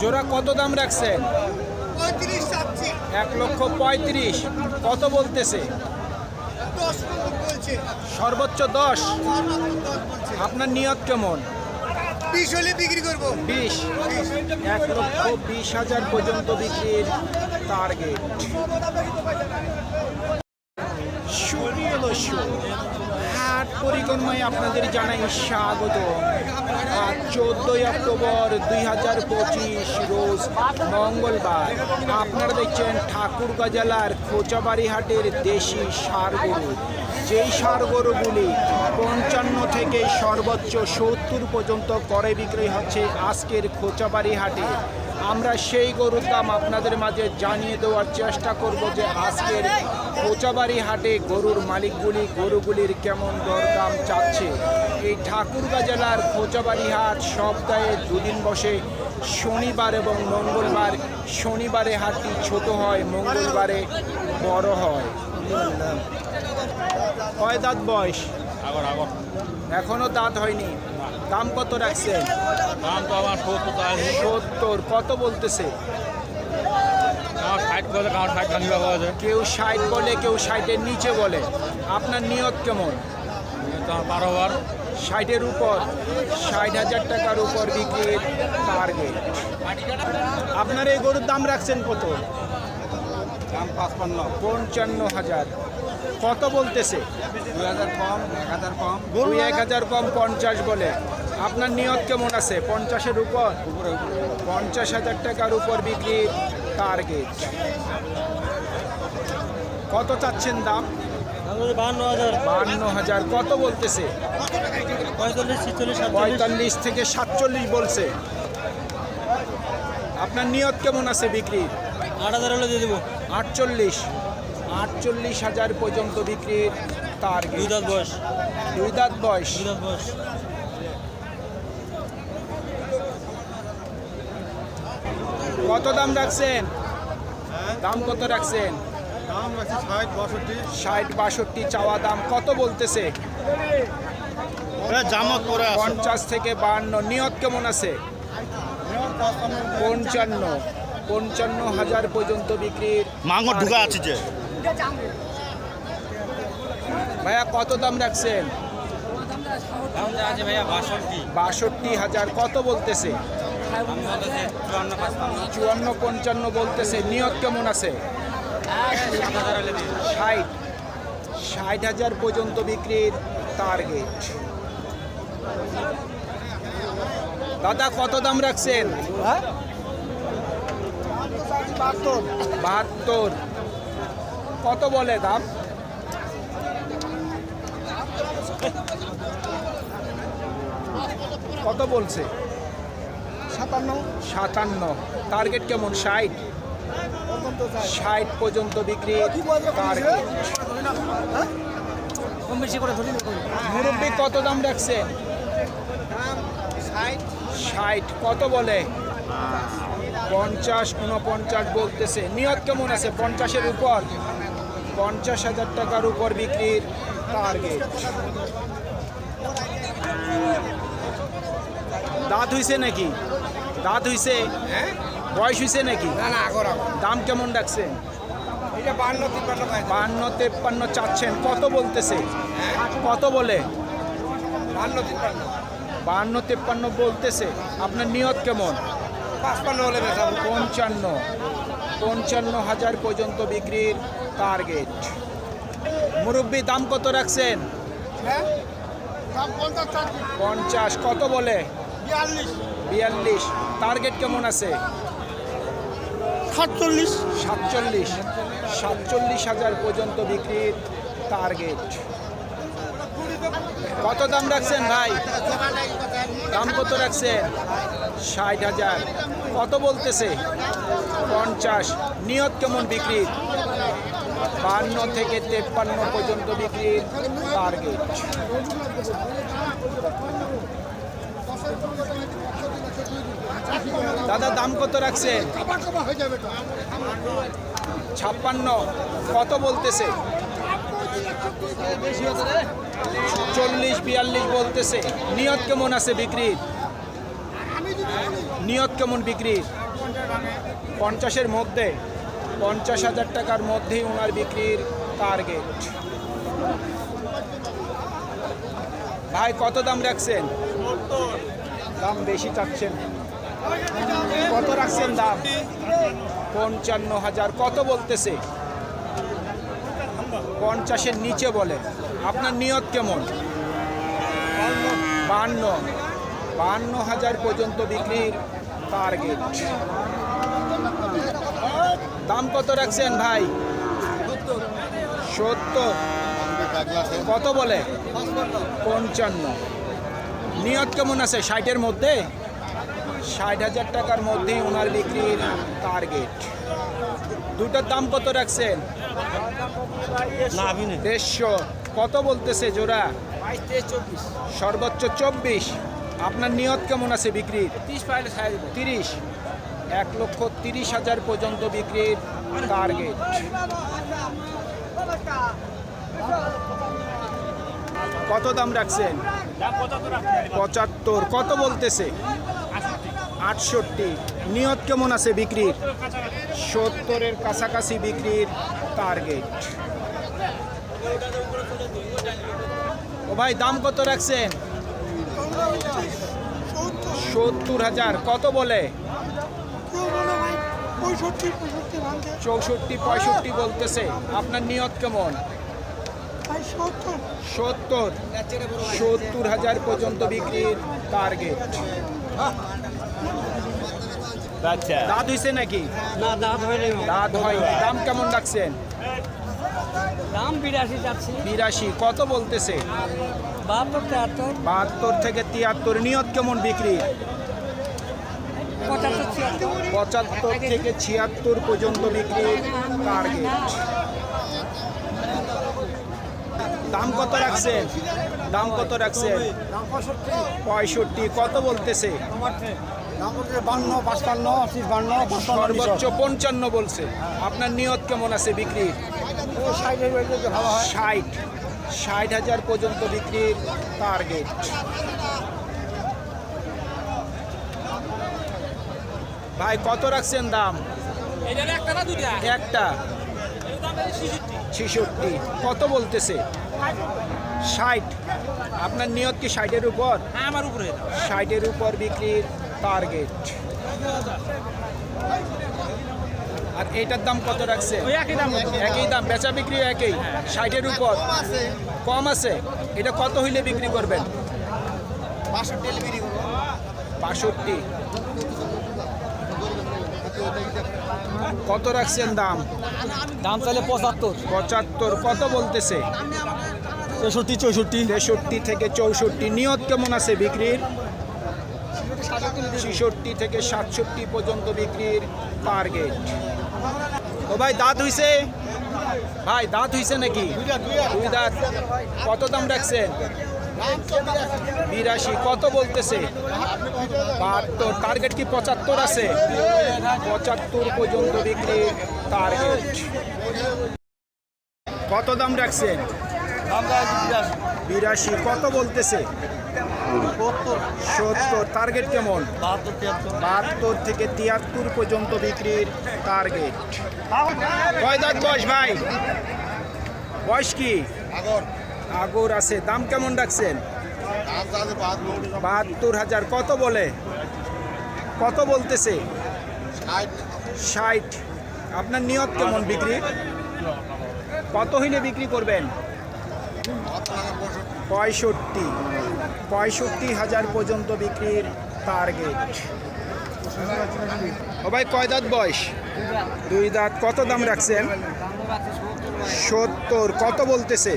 জোড়া কত দাম রাখছে? এক লক্ষ পঁয়ত্রিশ। কত বলতেছে? সর্বোচ্চ দশ। আপনার নিয়ত কেমন? বিশ হলে বিক্রি করব। বিশ। এক লক্ষ বিশ হাজার পর্যন্ত বিক্রির টার্গেট পরিক্রমায় আপনাদের জানাই স্বাগত। আজ চোদ্দই অক্টোবর দুই হাজার পঁচিশ, রোজ মঙ্গলবার। আপনারা দেখছেন ঠাকুরগাঁ জেলার খোঁচাবাড়ি হাটের দেশি সার গরু যেই সার গরুগুলি পঞ্চান্ন থেকে সর্বোচ্চ সত্তর পর্যন্ত করে বিক্রি হচ্ছে আজকের খোঁচাবাড়ি হাটে আমরা সেই গরুর দাম আপনাদের মাঝে জানিয়ে দেওয়ার চেষ্টা করব যে আজকের কোচাবাড়ি হাটে গরুর মালিকগুলি গরুগুলির কেমন দরদাম চাচ্ছে। এই ঠাকুরগাঁ জেলার খোঁচাবাড়ি হাট সপ্তাহে দুদিন বসে শনিবার এবং মঙ্গলবার শনিবারে হাটটি ছোট হয় মঙ্গলবারে বড় হয়। কয় দাঁত বয়স? এখনও দাঁত হয়নি। দাম কত রাখছেন? দাম তো আমার সত্তর কত বলতেছে? কেউ ষাট বলে কেউ ষাটের নিচে বলে। আপনার নিয়ত কেমন? বার ষাটের উপর ষাট হাজার টাকার উপর বিক্রি টার্গেট আপনার এই গরুর দাম রাখছেন কত? দাম পাঁচপান্ন পঞ্চান্ন হাজার। কত বলতেছে? দুই হাজার কম এক হাজার কম। দুই এক হাজার কম পঞ্চাশ বলে। আপনার নিয়ত কেমন আছে? পঞ্চাশের উপরে? পঞ্চাশ হাজার টাকার উপর বিক্রি টার্গেট কত চাচ্ছেন দাম? বাহান্ন হাজার। বান্ন হাজার কত বলতেছে? পঁয়তাল্লিশ থেকে সাতচল্লিশ বলছে। আপনার নিয়ত কেমন আছে বিক্রি আট হাজার হলে দিয়ে দেবো। আটচল্লিশ। আটচল্লিশ হাজার পর্যন্ত বিক্রির দুই টার্গেট দাঁত বয়স। দুই দাঁত বয়স। দুই দাঁত বয়স। কত দাম রাখছেন? দাম কত রাখছেন? ষাট বাষট্টি। ষাট বাষট্টি চাওয়া দাম কত বলতেছে? পঞ্চাশ থেকে বান্ন। নিয়ত কেমন আছে? পঞ্চান্ন। পঞ্চান্ন হাজার পর্যন্ত বিক্রির মাঙ্গর ঢুকা আছে যে। ভাইয়া কত দাম রাখছেন? বাষট্টি হাজার। কত বলতেছে? চুয়ান্ন পঞ্চান্ন বলতেছে। নিয়ত কেমন আছে? ষাট। ষাট হাজার পর্যন্ত বিক্রির টার্গেট দাদা কত দাম রাখছেন? বাহাত্তর। কত বলে দাম? কত বলছে? সাতান্ন। সাতান্ন। টার্গেট কেমন? ষাট? ষাট পর্যন্ত বিক্রি মুরব্বী কত দাম রাখছেন ষাট। কত বলে? পঞ্চাশ উনপঞ্চাশ বলতেছে। নিয়ত কেমন আছে? পঞ্চাশের উপর? পঞ্চাশ হাজার টাকার উপর বিক্রির টার্গেট দাঁত হইছে নাকি? দাঁত হইছে? বয়স হয়েছে নাকি? দাম কেমন রাখছেন এটা বান্ন তিপ্পান্ন চাচ্ছেন। কত বলতেছে? কত বলে? বান্ন তিপ্পান্ন। বলতেছে। আপনার নিয়ত কেমন? পঞ্চান্ন। পঞ্চান্ন হাজার পর্যন্ত বিক্রির টার্গেট মুরব্বী দাম কত রাখছেন? হ্যাঁ? পঞ্চাশ পঞ্চাশ। কত বলে? বিয়াল্লিশ। বিয়াল্লিশ। টার্গেট কেমন আছে? সাতচল্লিশ। সাতচল্লিশ। সাতচল্লিশ হাজার পর্যন্ত বিক্রির টার্গেট কত দাম রাখছেন ভাই? দাম কত রাখছেন? ষাট হাজার। কত বলতেছে? পঞ্চাশ। নিয়ত কেমন বিক্রি? বান্ন থেকে তেপ্পান্ন পর্যন্ত বিক্রির টার্গেট দাদা, দাম কত রাখছে? ছাপ্পান্ন। কত বলতেছে? চল্লিশ, বিয়াল্লিশ বলতেছে। নিয়ত কেমন আছে বিক্রির? নিয়ত কেমন বিক্রির? পঞ্চাশের মধ্যে। পঞ্চাশ হাজার টাকার মধ্যেই ওনার বিক্রির টার্গেট ভাই, কত দাম রাখছেন? দাম বেশি চাচ্ছেন। কত রাখছেন দাম? পঞ্চান্ন হাজার। কত বলতেছে? পঞ্চাশের নিচে বলে। আপনার নিয়ত কেমন? বান্ন। বান্ন হাজার পর্যন্ত বিক্রির টার্গেট দাম কত রাখছেন ভাই? সত্তর। কত বলে? পঞ্চান্ন। নিয়ত কেমন আছে? ষাটের মধ্যে? ষাট হাজার টাকার মধ্যেই ওনার বিক্রির টার্গেট দুটার দাম কত রাখছেন? দেড়শো। কত বলতেছে জোড়া? সর্বোচ্চ চব্বিশ। আপনার নিয়ত কেমন আছে বিক্রির? তিরিশ এক লক্ষ তিরিশ হাজার পর্যন্ত বিক্রির টার্গেট কত দাম রাখছেন? পঁচাত্তর। কত বলতেছে? আটষট্টি। নিয়ত কেমন আছে বিক্রির? সত্তরের কাছাকাছি বিক্রির টার্গেট ও ভাই, দাম কত রাখছেন? সত্তর হাজার। কত বলে? চৌষট্টি, পঁয়ষট্টি বলতেছে। আপনার নিয়ত কেমন? সত্তর। সত্তর। হাজার পর্যন্ত বিক্রির টার্গেট দাঁত হইছে নাকি? না দাঁত হয়নি দাঁত হয়নি দাম কেমন রাখছেন? দাম বিরাশি যাচ্ছে বিরাশি। কত বলতেছে? বাহাত্তর তেহাত্তর বাহাত্তর থেকে তিয়াত্তর। নিয়ত কেমন বিক্রি? পঁচাত্তর পঁচাত্তর থেকে ছিয়াত্তর পর্যন্ত বিক্রি টার্গেট দাম কত রাখছেন? দাম কত রাখছেন? পঁয়ষট্টি। কত বলতেছে? সর্বোচ্চ পঞ্চান্ন বলছে। আপনার নিয়ত কেমন আছে বিক্রি? ষাট। ষাট হাজার পর্যন্ত বিক্রির টার্গেট ভাই কত রাখছেন দাম? একটা। ছেষট্টি। কত বলতেছে? ষাট। আপনার নিয়ত কি ষাটের উপর? আমার উপরে ষাটের উপর বিক্রির টার্গেট আর এইটার দাম কত রাখছে? ওই একই দাম একই দাম বেচা বিক্রি একই। ষাটের উপর। কম আছে। এটা কত হইলে বিক্রি করবেন? বাষট্টি। কত রাখছেন দাম? দাম চাইলে পঁচাত্তর। পঁচাত্তর কত বলতেছে? তেষট্টি চৌষট্টি। তেষট্টি থেকে চৌষট্টি নিয়ত কেমন আছে বিক্রির? ছেষট্টি থেকে সাতষট্টি পর্যন্ত বিক্রির টার্গেট ও ভাই দাঁত হইছে? ভাই দাঁত হইছে নাকি? দুই দাঁত। কত দাম রাখছেন? বিরাশি, কত বলতেছে? বাহাত্তর টার্গেট কি পঁচাত্তর আছে? পঁচাত্তর পর্যন্ত বিক্রির টার্গেট কত দাম রাখছেন? বিরাশি, কত বলতেছে? সত্তর টার্গেট কেমন? বাহাত্তর থেকে তিয়াত্তর পর্যন্ত বিক্রির টার্গেট কয় দাঁত বয়স ভাই? বয়স কি? আগর আছে। দাম কেমন রাখছেন? বাহাত্তর হাজার। কত বলে? কত বলতেছে? ষাট। আপনার নিয়ত কেমন বিক্রি? কত হইলে বিক্রি করবেন? পঁয়ষট্টি। পঁয়ষট্টি হাজার পর্যন্ত বিক্রির টার্গেট ও ভাই, কয় দাঁত বয়স? দুই দাঁত। কত দাম রাখছেন? সত্তর। কত বলতেছে?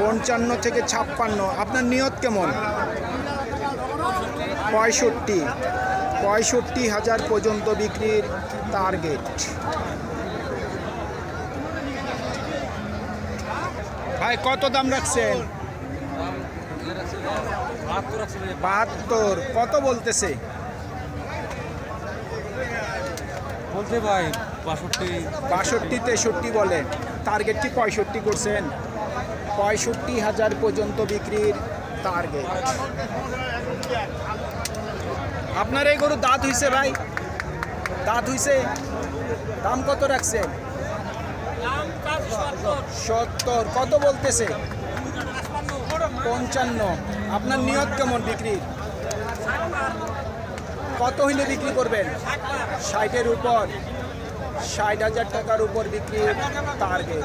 পঞ্চান্ন থেকে ছাপ্পান্ন। আপনার নিয়ত কেমন? পঁয়ষট্টি। পঁয়ষট্টি হাজার পর্যন্ত বিক্রির টার্গেট ভাই কত দাম রাখছেন? বাহাত্তর। কত বলতেছে? বলতে ভাই বাষট্টি। বাষট্টি তেষট্টি বলে টার্গেট কি পঁয়ষট্টি করছেন? পঁয়ষট্টি হাজার পর্যন্ত বিক্রির টার্গেট আপনার এই গরু দাঁত হইছে ভাই? দাঁত হইছে? দাম কত রাখছে? সত্তর। কত বলতেছে? পঞ্চান্ন। আপনার নিয়ত কেমন বিক্রির? কত হইলে বিক্রি করবেন? ষাটের উপর। ষাট হাজার টাকার উপর বিক্রির টার্গেট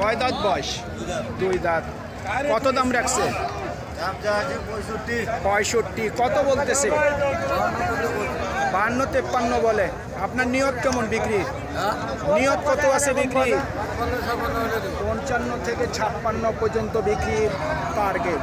কয় দাঁত বয়স? দুই দাঁত। কত দাম রাখছে? পঁয়ষট্টি। কত বলতেছে? বান্ন, তেপ্পান্ন বলে। আপনার নিয়ত কেমন বিক্রি? নিয়ত কত আছে বিক্রি? পঞ্চান্ন থেকে ছাপ্পান্ন পর্যন্ত বিক্রির টার্গেট